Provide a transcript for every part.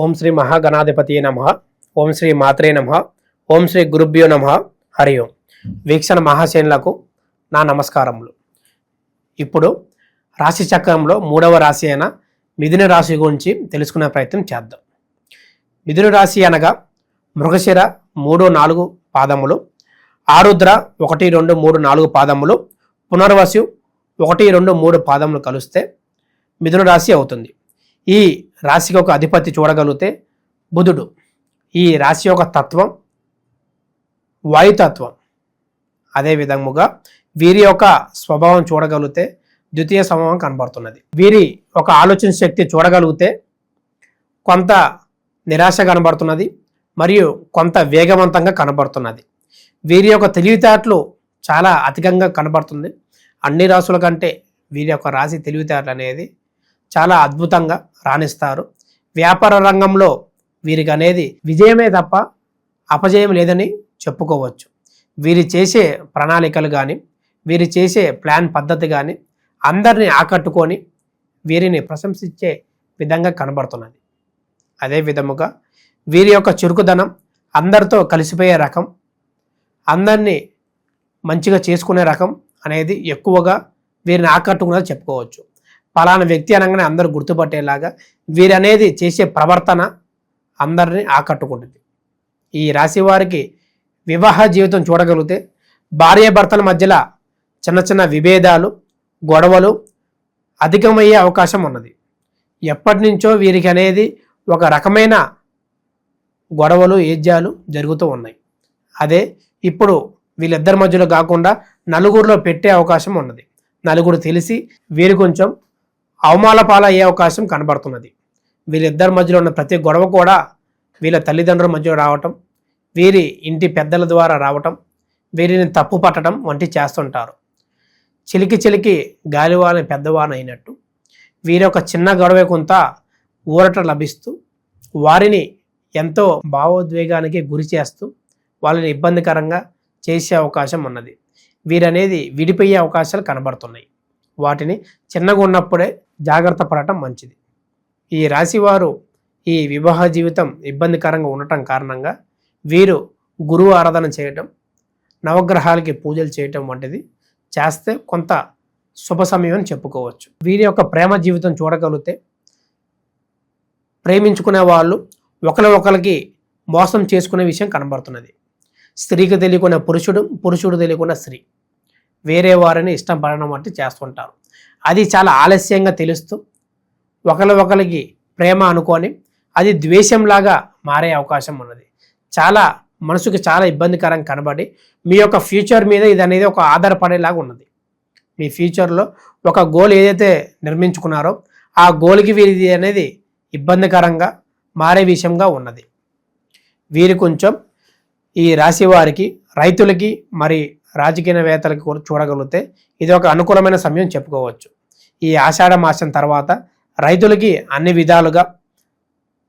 ఓం శ్రీ మహాగణాధిపతి నమ. ఓం శ్రీ మాత్రే నమ. ఓం శ్రీ గురుభ్యో నమ. హరి ఓం. వీక్షణ మహాసేనులకు నా నమస్కారములు. ఇప్పుడు రాశి చక్రంలో మూడవ రాశి అయిన మిథున రాశి గురించి తెలుసుకునే ప్రయత్నం చేద్దాం. మిథున రాశి అనగా మృగశిర మూడు నాలుగు పాదములు ఆరుద్ర ఒకటి రెండు మూడు నాలుగు పాదములు పునర్వసు ఒకటి రెండు మూడు పాదములు కలిస్తే మిథున రాశి అవుతుంది. ఈ రాశికి ఒక అధిపతి చూడగలిగితే బుధుడు. ఈ రాశి యొక్క తత్వం వాయుతత్వం. అదే విధముగా వీరి యొక్క స్వభావం చూడగలిగితే ద్వితీయ స్వభావం కనబడుతున్నది. వీరి ఒక ఆలోచన శక్తి చూడగలిగితే కొంత నిరాశ కనబడుతున్నది మరియు కొంత వేగవంతంగా కనబడుతున్నది. వీరి యొక్క తెలివితేటలు చాలా అధికంగా కనబడుతుంది. అన్ని రాసుల కంటే వీరి యొక్క రాశి తెలివితేటలు అనేది చాలా అద్భుతంగా రాణిస్తారు. వ్యాపార రంగంలో వీరికి అనేది విజయమే తప్ప అపజయం లేదని చెప్పుకోవచ్చు. వీరు చేసే ప్రణాళికలు కానీ వీరు చేసే ప్లాన్ పద్ధతి కానీ అందరిని ఆకట్టుకొని వీరిని ప్రశంసించే విధంగా కనబడుతున్నది. అదే విధముగా వీరి యొక్క చురుకుదనం అందరితో కలిసిపోయే రకం అందరినీ మంచిగా చేసుకునే రకం అనేది ఎక్కువగా వీరిని ఆకట్టుకున్నది చెప్పుకోవచ్చు. పలానా వ్యక్తి అనగానే అందరూ గుర్తుపట్టేలాగా వీరనేది చేసే ప్రవర్తన అందరిని ఆకట్టుకుంటుంది. ఈ రాశి వారికి వివాహ జీవితం చూడగలిగితే భార్యాభర్తల మధ్యలో చిన్న చిన్న విభేదాలు గొడవలు అధికమయ్యే అవకాశం ఉన్నది. ఎప్పటి నుంచో వీరికి అనేది ఒక రకమైన గొడవలు ఏజ్యాలు జరుగుతూ ఉన్నాయి. అదే ఇప్పుడు వీళ్ళిద్దరి మధ్యలో కాకుండా నలుగురిలో పెట్టే అవకాశం ఉన్నది. నలుగురు తెలిసి వీరు కొంచెం అవమాల పాలయ్యే అవకాశం కనబడుతున్నది. వీళ్ళిద్దరి మధ్యలో ఉన్న ప్రతి గొడవ కూడా వీళ్ళ తల్లిదండ్రుల మధ్య రావటం వీరి ఇంటి పెద్దల ద్వారా రావటం వీరిని తప్పు పట్టడం వంటి చేస్తుంటారు. చిలికి చిలికి గాలివాన పెద్దవాన అయినట్టు వీరి ఒక చిన్న గొడవ కొంత ఊరట లభిస్తూ వారిని ఎంతో భావోద్వేగానికి గురి చేస్తూ వాళ్ళని ఇబ్బందికరంగా చేసే అవకాశం ఉన్నది. వీరనేది విడిపోయే అవకాశాలు కనబడుతున్నాయి. వాటిని చిన్నగా ఉన్నప్పుడే జాగ్రత్త పడటం మంచిది. ఈ రాశివారు ఈ వివాహ జీవితం ఇబ్బందికరంగా ఉండటం కారణంగా వీరు గురువు ఆరాధన చేయటం నవగ్రహాలకి పూజలు చేయటం వంటిది చేస్తే కొంత శుభ సమయం అని చెప్పుకోవచ్చు. వీరి యొక్క ప్రేమ జీవితం చూడగలిగితే ప్రేమించుకునే వాళ్ళు ఒకరి ఒకరికి మోసం చేసుకునే విషయం కనబడుతున్నది. స్త్రీకి తెలియకున్న పురుషుడు పురుషుడు తెలియకున్న స్త్రీ. వేరే వారిని ఇష్టం పడడం వంటి చేస్తుంటారు. అది చాలా ఆలస్యంగా తెలుస్తూ ఒకరి ఒకరికి ప్రేమ అనుకొని అది ద్వేషంలాగా మారే అవకాశం ఉన్నది. చాలా మనసుకి చాలా ఇబ్బందికరం కనబడి మీ యొక్క ఫ్యూచర్ మీద ఇది అనేది ఒక ఆధారపడేలాగా ఉన్నది. మీ ఫ్యూచర్లో ఒక గోల్ ఏదైతే నిర్మించుకున్నారో ఆ గోల్కి వీరిది అనేది ఇబ్బందికరంగా మారే విషయంగా ఉన్నది. వీరు కొంచెం ఈ రాశి వారికి రైతులకి మరి రాజకీయవేత్తలకు కూడా చూడగలిగితే ఇది ఒక అనుకూలమైన సమయం చెప్పుకోవచ్చు. ఈ ఆషాఢ మాసం తర్వాత రైతులకి అన్ని విధాలుగా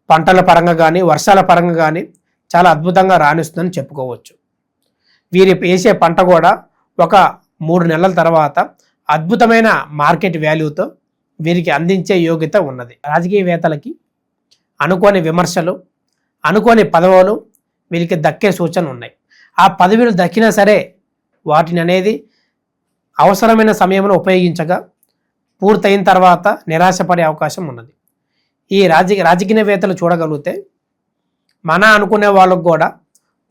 పంటల పరంగా కానీ వర్షాల పరంగా కానీ చాలా అద్భుతంగా రాణిస్తుందని చెప్పుకోవచ్చు. వీరి వేసే పంట కూడా ఒక మూడు నెలల తర్వాత అద్భుతమైన మార్కెట్ వాల్యూతో వీరికి అందించే యోగ్యత ఉన్నది. రాజకీయవేత్తలకి అనుకోని విమర్శలు అనుకోని పదవులు వీరికి దక్కే సూచనలు ఉన్నాయి. ఆ పదవులు దక్కినా సరే వాటిని అనేది అవసరమైన సమయంలో ఉపయోగించగా పూర్తయిన తర్వాత నిరాశపడే అవకాశం ఉన్నది. ఈ రాజకీయ రాజకీయవేత్తలు చూడగలిగితే మన అనుకునే వాళ్ళకు కూడా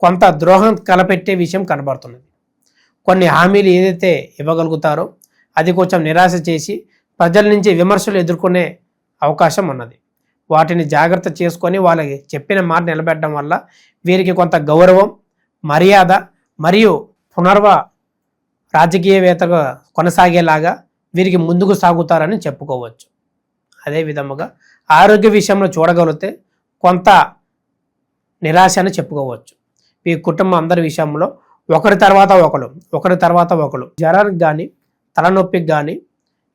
కొంత ద్రోహం కలపెట్టే విషయం కనబడుతున్నది. కొన్ని హామీలు ఏదైతే ఇవ్వగలుగుతారో అది కొంచెం నిరాశ చేసి ప్రజల నుంచి విమర్శలు ఎదుర్కొనే అవకాశం ఉన్నది. వాటిని జాగ్రత్త చేసుకొని వాళ్ళకి చెప్పిన మాట నిలబెట్టడం వల్ల వీరికి కొంత గౌరవం మర్యాద మరియు పునర్వ రాజకీయవేత్తగా కొనసాగేలాగా వీరికి ముందుకు సాగుతారని చెప్పుకోవచ్చు. అదే విధముగా ఆరోగ్య విషయంలో చూడగలిగితే కొంత నిరాశ అని చెప్పుకోవచ్చు. ఈ కుటుంబం అందరి విషయంలో ఒకరి తర్వాత ఒకరు ఒకరి తర్వాత ఒకరు జ్వరానికి కానీ తలనొప్పికి కానీ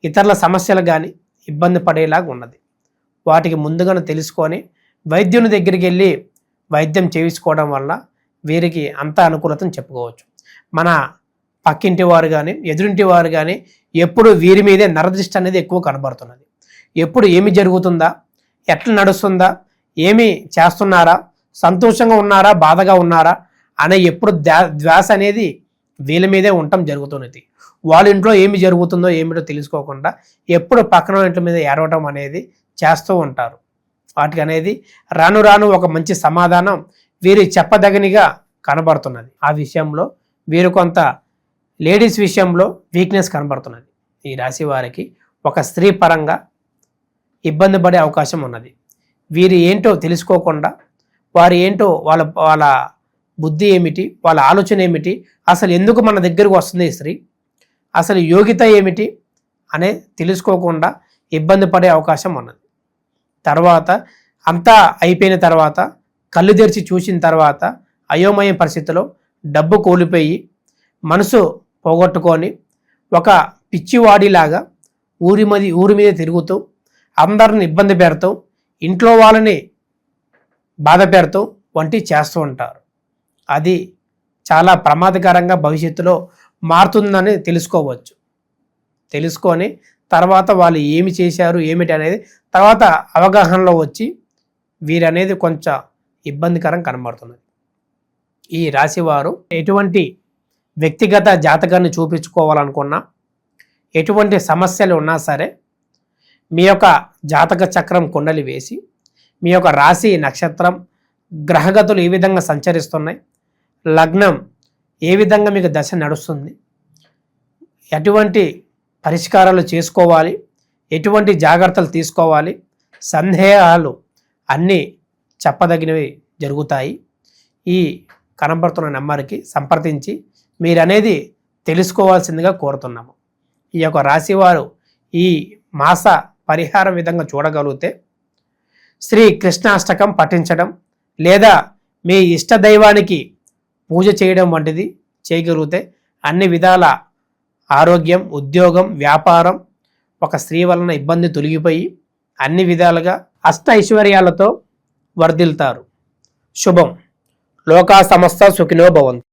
ఇతరుల సమస్యలు కానీ ఇబ్బంది పడేలాగా ఉన్నది. వాటికి ముందుగానే తెలుసుకొని వైద్యుని దగ్గరికి వెళ్ళి వైద్యం చేయించుకోవడం వల్ల వీరికి అంత అనుకూలతను చెప్పుకోవచ్చు. మన పక్కింటి వారు కానీ ఎదురింటి వారు కానీ ఎప్పుడు వీరి మీదే నరదృష్టి అనేది ఎక్కువ కనబడుతున్నది. ఎప్పుడు ఏమి జరుగుతుందా? ఎట్లా నడుస్తుందా? ఏమి చేస్తున్నారా? సంతోషంగా ఉన్నారా? బాధగా ఉన్నారా? అనే ఎప్పుడు ధ్యా- ధ్యాస అనేది వీళ్ళ మీదే ఉండటం జరుగుతున్నది. వాళ్ళ ఇంట్లో ఏమి జరుగుతుందో ఏమిటో తెలుసుకోకుండా ఎప్పుడు పక్కన ఇంటి మీద ఏడవటం అనేది చేస్తూ ఉంటారు. వాటికి అనేది రాను రాను ఒక మంచి సమాధానం వీరి చెప్పదగనిగా కనబడుతున్నది. ఆ విషయంలో వీరు కొంత లేడీస్ విషయంలో వీక్నెస్ కనబడుతున్నది. ఈ రాశి వారికి ఒక స్త్రీ పరంగా ఇబ్బంది పడే అవకాశం ఉన్నది. వీరు ఏంటో తెలుసుకోకుండా వారు ఏంటో వాళ్ళ వాళ్ళ బుద్ధి ఏమిటి వాళ్ళ ఆలోచన ఏమిటి అసలు ఎందుకు మన దగ్గరకు వస్తుంది ఈ స్త్రీ అసలు యోగ్యత ఏమిటి అనే తెలుసుకోకుండా ఇబ్బంది పడే అవకాశం ఉన్నది. తర్వాత అంతా అయిపోయిన తర్వాత కళ్ళు తెరిచి చూసిన తర్వాత అయోమయ పరిస్థితిలో డబ్బు కోల్పోయి మనసు పోగొట్టుకొని ఒక పిచ్చివాడిలాగా ఊరి మది ఊరి మీద తిరుగుతూ అందరిని ఇబ్బంది పెడుతూ ఇంట్లో వాళ్ళని బాధ పెడతాం వంటి చేస్తూ ఉంటారు. అది చాలా ప్రమాదకరంగా భవిష్యత్తులో మారుతుందని తెలుసుకోవచ్చు. తెలుసుకొని తర్వాత వాళ్ళు ఏమి చేశారు ఏమిటి అనేది తర్వాత అవగాహనలో వచ్చి వీరనేది కొంచెం ఇబ్బందికరం కనబడుతున్నది. ఈ రాశివారు ఎటువంటి వ్యక్తిగత జాతకాన్ని చూపించుకోవాలనుకున్నా ఎటువంటి సమస్యలు ఉన్నా సరే మీ యొక్క జాతక చక్రం కుండలి వేసి మీ యొక్క రాశి నక్షత్రం గ్రహగతులు ఏ విధంగా సంచరిస్తున్నాయి లగ్నం ఏ విధంగా మీకు దశ నడుస్తుంది ఎటువంటి పరిష్కారాలు చేసుకోవాలి ఎటువంటి జాగ్రత్తలు తీసుకోవాలి సందేహాలు అన్నీ చెప్పదగినవి జరుగుతాయి. ఈ కనబడుతున్న నెంబర్కి సంప్రదించి మీరనేది తెలుసుకోవాల్సిందిగా కోరుతున్నాము. ఈ యొక్క రాశివారు ఈ మాస పరిహారం విధంగా చూడగలిగితే శ్రీ కృష్ణాష్టకం పఠించడం లేదా మీ ఇష్ట దైవానికి పూజ చేయడం వంటిది చేయగలిగితే అన్ని విధాల ఆరోగ్యం ఉద్యోగం వ్యాపారం ఒక స్త్రీ వలన ఇబ్బంది తొలగిపోయి అన్ని విధాలుగా అష్ట ఐశ్వర్యాలతో వర్ధిల్తారు శుభం. లోకా సమస్త సుఖినో భవంతు.